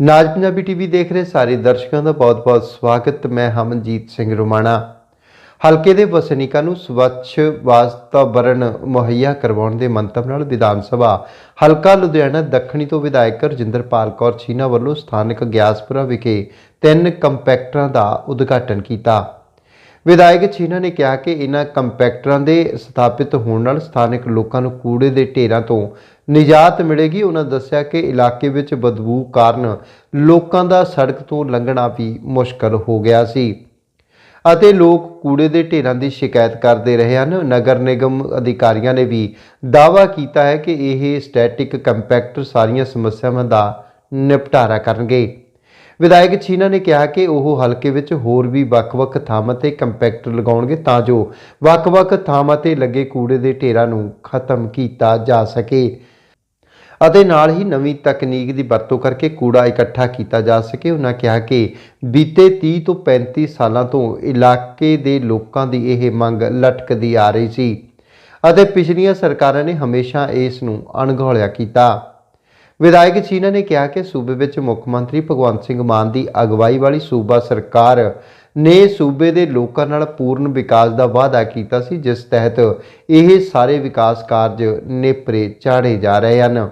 ਨਾਜ Punjabi TV ਦੇਖ ਰਹੇ ਸਾਰੇ ਦਰਸ਼ਕਾਂ ਦਾ ਬਹੁਤ-ਬਹੁਤ ਸਵਾਗਤ। ਮੈਂ ਹਮਨਜੀਤ ਸਿੰਘ ਰੋਮਾਣਾ। ਹਲਕੇ ਦੇ ਵਸਨੀਕਾਂ ਨੂੰ ਸਵੱਛ ਵਾਤਾਵਰਣ ਮੁਹੱਈਆ ਕਰਵਾਉਣ ਦੇ ਮੰਤਵ ਨਾਲ ਵਿਧਾਨ ਸਭਾ। ਹਲਕਾ ਲੁਧਿਆਣਾ ਦੱਖਣੀ ਤੋਂ ਵਿਧਾਇਕ ਰਜਿੰਦਰਪਾਲ ਕੌਰ ਛੀਨਾ ਵੱਲੋਂ ਸਥਾਨਕ ਗਿਆਸਪੁਰਾ ਵਿਖੇ ਤਿੰਨ ਕੰਪੈਕਟਰਾਂ ਦਾ ਉਦਘਾਟਨ ਕੀਤਾ। ਵਿਧਾਇਕ ਛੀਨਾ ਨੇ ਕਿਹਾ ਕਿ ਇਹਨਾਂ ਕੰਪੈਕਟਰਾਂ ਦੇ ਸਥਾਪਿਤ ਹੋਣ ਨਾਲ ਸਥਾਨਕ ਲੋਕਾਂ ਨੂੰ ਕੂੜੇ ਦੇ ਢੇਰਾਂ ਤੋਂ ਨਿਜਾਤ ਮਿਲੇਗੀ। ਉਹਨਾਂ ਦੱਸਿਆ ਕਿ ਇਲਾਕੇ ਵਿੱਚ ਬਦਬੂ ਕਾਰਨ ਲੋਕਾਂ ਦਾ ਸੜਕ ਤੋਂ ਲੰਘਣਾ ਵੀ ਮੁਸ਼ਕਲ ਹੋ ਗਿਆ ਸੀ। ਅਤੇ ਲੋਕ ਕੂੜੇ ਦੇ ਢੇਰਾਂ ਦੀ ਸ਼ਿਕਾਇਤ ਕਰਦੇ ਰਹੇ ਹਨ। ਨਗਰ ਨਿਗਮ ਅਧਿਕਾਰੀਆਂ ਨੇ ਵੀ ਦਾਅਵਾ ਕੀਤਾ ਹੈ ਕਿ ਇਹ ਸਟੈਟਿਕ ਕੰਪੈਕਟਰ ਸਾਰੀਆਂ ਸਮੱਸਿਆਵਾਂ ਦਾ ਨਿਪਟਾਰਾ ਕਰਨਗੇ। ਵਿਧਾਇਕ ਛੀਨਾ ਨੇ ਕਿਹਾ ਕਿ ਉਹ ਹਲਕੇ ਵਿੱਚ ਹੋਰ ਵੀ ਵੱਖ-ਵੱਖ ਥਾਵਾਂ ਤੇ ਕੰਪੈਕਟਰ ਲਗਾਉਣਗੇ ਤਾਂ ਜੋ ਵੱਖ-ਵੱਖ ਥਾਵਾਂ ਤੇ ਲੱਗੇ ਕੂੜੇ ਦੇ ਢੇਰਾਂ ਨੂੰ ਖਤਮ ਕੀਤਾ ਜਾ ਸਕੇ। ਅਤੇ ਨਾਲ ਹੀ ਨਵੀਂ ਤਕਨੀਕ ਦੀ ਵਰਤੋਂ ਕਰਕੇ ਕੂੜਾ ਇਕੱਠਾ ਕੀਤਾ ਜਾ ਸਕੇ। ਉਹਨਾਂ ਕਿਹਾ ਕਿ ਬੀਤੇ 30 ਤੋਂ 35 ਸਾਲਾਂ ਤੋਂ ਇਲਾਕੇ ਦੇ ਲੋਕਾਂ ਦੀ ਇਹ ਮੰਗ ਲਟਕਦੀ ਆ ਰਹੀ ਸੀ ਅਤੇ ਪਿਛਲੀਆਂ ਸਰਕਾਰਾਂ ਨੇ ਹਮੇਸ਼ਾ ਇਸ ਨੂੰ ਅਣਗੌਲਿਆ ਕੀਤਾ। ਵਿਧਾਇਕ ਚੀਨਾ ਨੇ ਕਿਹਾ ਕਿ ਸੂਬੇ ਵਿੱਚ ਮੁੱਖ ਮੰਤਰੀ ਭਗਵੰਤ ਸਿੰਘ ਮਾਨ ਦੀ ਅਗਵਾਈ ਵਾਲੀ ਸੂਬਾ ਸਰਕਾਰ ਨੇ ਸੂਬੇ ਦੇ ਲੋਕਾਂ ਨਾਲ ਪੂਰਨ ਵਿਕਾਸ ਦਾ ਵਾਅਦਾ ਕੀਤਾ ਸੀ, ਜਿਸ ਤਹਿਤ ਇਹ ਸਾਰੇ ਵਿਕਾਸ ਕਾਰਜ ਨੇਪਰੇ ਚਾੜੇ ਜਾ ਰਹੇ ਹਨ।